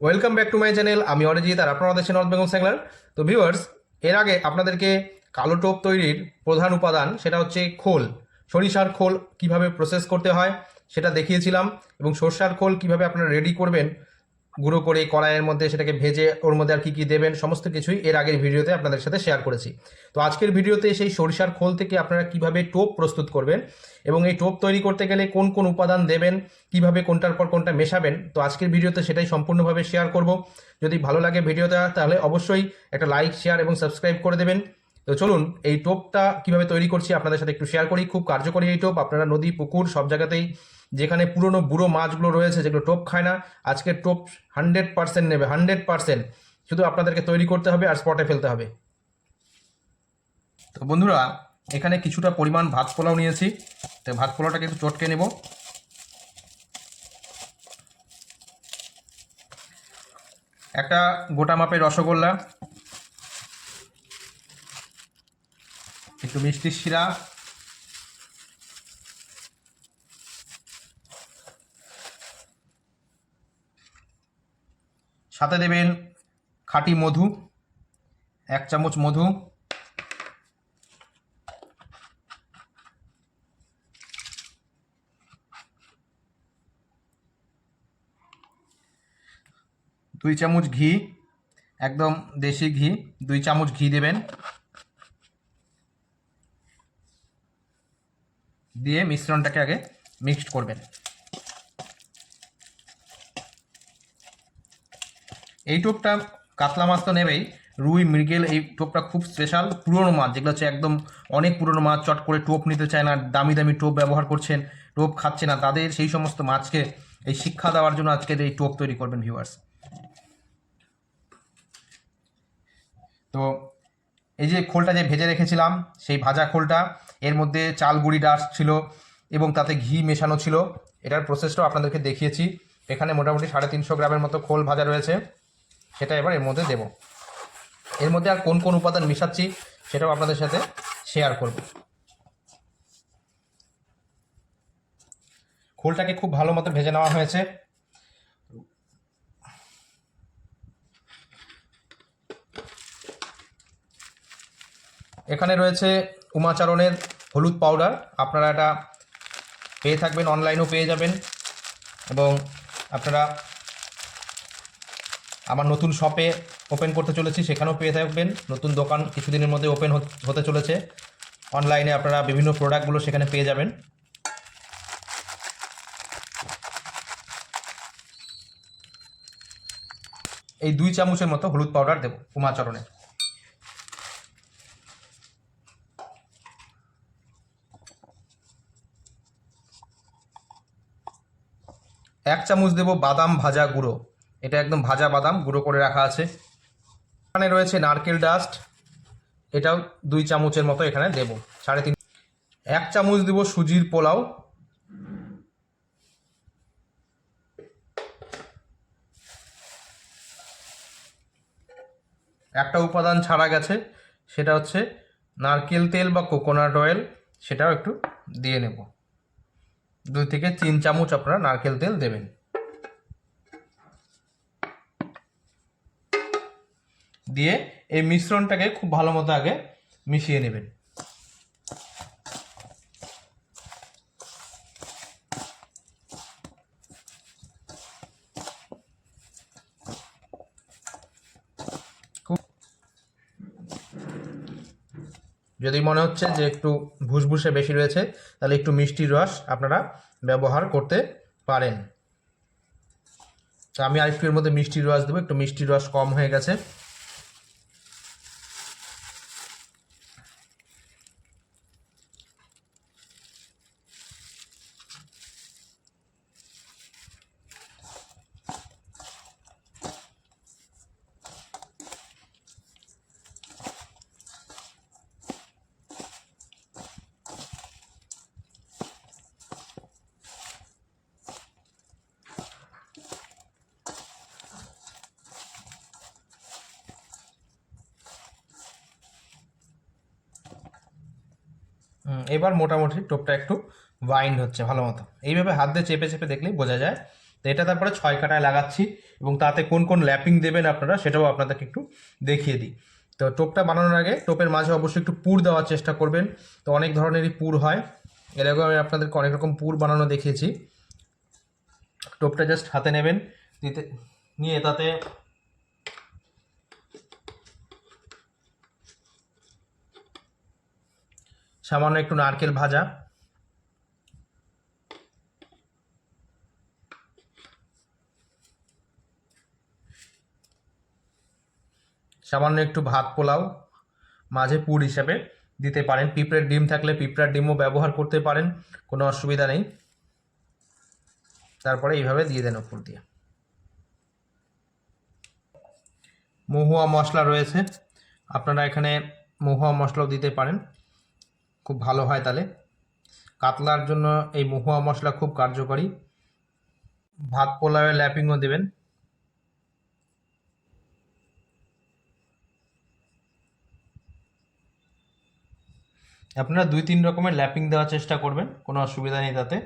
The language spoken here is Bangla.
Welcome back to my channel আমি অরিজিৎ আর আপনারা দেখছেন নর্থ বেঙ্গল স্যাংলার তো ভিউয়ার্স এর আগে আপনাদেরকে কালো টোপ তৈরির প্রধান উপাদান, সেটা হচ্ছে খোল। সরিষার খোল কীভাবে প্রসেস করতে হয়, সেটা দেখিয়েছিলাম এবং সরষার খোল কীভাবে আপনারা রেডি করবেন গুঁড়ো করে কড়াইয়ের মধ্যে সেটাকে ভেজে ওর মধ্যে আর কী কী দেবেন, সমস্ত কিছুই এর আগের ভিডিওতে আপনাদের সাথে শেয়ার করেছি। তো আজকের ভিডিওতে সেই সরিষার খোল থেকে আপনারা কীভাবে টোপ প্রস্তুত করবেন এবং এই টোপ তৈরি করতে গেলে কোন কোন উপাদান দেবেন, কীভাবে কোনটার পর কোনটা মেশাবেন, তো আজকের ভিডিওতে সেটাই সম্পূর্ণভাবে শেয়ার করব। যদি ভালো লাগে ভিডিওটা তাহলে অবশ্যই একটা লাইক শেয়ার এবং সাবস্ক্রাইব করে দেবেন। তো চলুন, এই টোপটা কীভাবে তৈরি করছি আপনাদের সাথে একটু শেয়ার করি। খুব কার্যকরী এই টোপ, আপনারা নদী, পুকুর সব জায়গাতেই যেখানে পুরনো বুড়ো মাছগুলো রয়েছে, যেগুলো টোপ খায় না, আজকে টোপ হান্ড্রেড পার্সেন্ট নেবে, হান্ড্রেড পার্সেন্ট। শুধু আপনাদেরকে তৈরি করতে হবে আর স্পটে ফেলতে হবে। তো বন্ধুরা, এখানে কিছুটা পরিমাণ ভাত পোলাও নিয়েছি। তো ভাত পোলাওটাকে একটু চটকে নেব। একটা গোটা মাপের রসগোল্লা, একটু মিষ্টির শিরা সাথে দেবেন খাঁটি মধু, এক চামচ মধু, দুই চামচ ঘি, একদম দেশি ঘি, দুই চামচ ঘি দেবেন। দিয়ে মিশ্রণটাকে আগে মিক্সড করবেন। এই টোপটা কাতলা মাছ তো নেবেই। রুই, মৃগেল এই টোপটা খুব স্পেশাল পুরনো মাছ, যেগুলো হচ্ছে একদম অনেক পুরনো মাছ, চট করে টোপ নিতে চায় না, দামি দামি টোপ ব্যবহার করছেন, টোপ খাচ্ছে না। তাদের সেই সমস্ত মাছকে এই শিক্ষা দেওয়ার জন্য আজকে এই টোপ তৈরি করবেন ভিউয়ার্স তো এই যে খোলটা যে ভেজে রেখেছিলাম, সেই ভাজা খোলটা, এর মধ্যে চাল গুঁড়ি ডাস ছিল এবং তাতে ঘি মেশানো ছিল। এটার প্রসেসটাও আপনাদেরকে দেখিয়েছি। এখানে মোটামুটি সাড়ে তিনশো গ্রামের মতো খোল ভাজা রয়েছে। সেটা এবার এর মধ্যে দেব। এর মধ্যে আর কোন কোন উপাদান মিশাচ্ছি সেটাও আপনাদের সাথে শেয়ার করব। খোলটাকে খুব ভালো মতো ভেজে নেওয়া হয়েছে। এখানে রয়েছে উমাচারণের হলুদ পাউডার আপনারা এটা পেয়ে থাকবেন অনলাইনেও পেয়ে যাবেন এবং আপনারা আমার নতুন শপে ওপেন করতে চলেছি, সেখানেও পেয়ে থাকবেন। নতুন দোকান কিছুদিনের মধ্যে ওপেন হতে চলেছে। অনলাইনে আপনারা বিভিন্ন প্রোডাক্টগুলো সেখানে পেয়ে যাবেন। এই দুই চামচের মতো হলুদ পাউডার দেব, উমাচরণে। এক চামচ দেব বাদাম ভাজা গুঁড়ো। এটা একদম ভাজা বাদাম, গুঁড়ো করে রাখা আছে। এখানে রয়েছে নারকেল ডাস্ট। এটাও দুই চামচের মতো এখানে দেব, সাড়ে তিন এক চামচ দেব সুজির পোলাও। একটা উপাদান ছাড়া গেছে, সেটা হচ্ছে নারকেল তেল বা কোকোনাট অয়েল, সেটাও একটু দিয়ে নেব। দুই থেকে তিন চামচ আপনারা নারকেল তেল দেবেন। দিয়ে এই মিশ্রণটাকে খুব ভালো মতো আগে মিশিয়ে নেবেন। যদি মনে হচ্ছে যে একটু ভুসভুসে বেশি রয়েছে, তাহলে একটু মিষ্টির রস আপনারা ব্যবহার করতে পারেন। তো আমি আরেকটু এর মধ্যে মিষ্টির রস দেবো, একটু মিষ্টির রস কম হয়ে গেছে। এবার মোটামুটি টোপটা একটু বাইন্ড হচ্ছে ভালো মতো। এইভাবে হাত দিয়ে চেপে চেপে দেখলেই বোঝা যায়। তো এটা তারপরে ছয় কাটায় লাগাচ্ছি এবং তাতে কোন কোন ল্যাপিং দেবেন আপনারা সেটাও আপনাদেরকে একটু দেখিয়ে দিই। তো টোপটা বানানোর আগে টোপের মাঝে অবশ্যই একটু পুর দেওয়ার চেষ্টা করবেন। তো অনেক ধরনেরই পুর হয়। এর আগেও আমি আপনাদেরকে অনেক রকম পুর বানানো দেখিয়েছি। টোপটা জাস্ট হাতে নেবেন, দিতে নিয়ে তাতে সামান্য একটু নারকেল ভাজা। সামান্য একটু ভাত পোলাও, মাঝে পুর হিসাবে দিতে পারেন। পিঁপড়ের ডিম থাকলে পিঁপড়ার ডিমও ব্যবহার করতে পারেন, কোনো অসুবিধা নেই। তারপরে এইভাবে দিয়ে দেন উপর দিয়ে। মহুয়া মশলা রয়েছে। আপনারা এখানে মহুয়া মশলাও দিতে পারেন। খুব ভালো হয় তাহলে কাতলার জন্য এই মহুয়া মশলা খুব কার্যকরী। ভাত পোলাওয়ের ল্যাপিংও দেবেন। আপনারা দুই তিন রকমের ল্যাপিং দেওয়ার চেষ্টা করবেন, কোনো অসুবিধা নেই তাতে।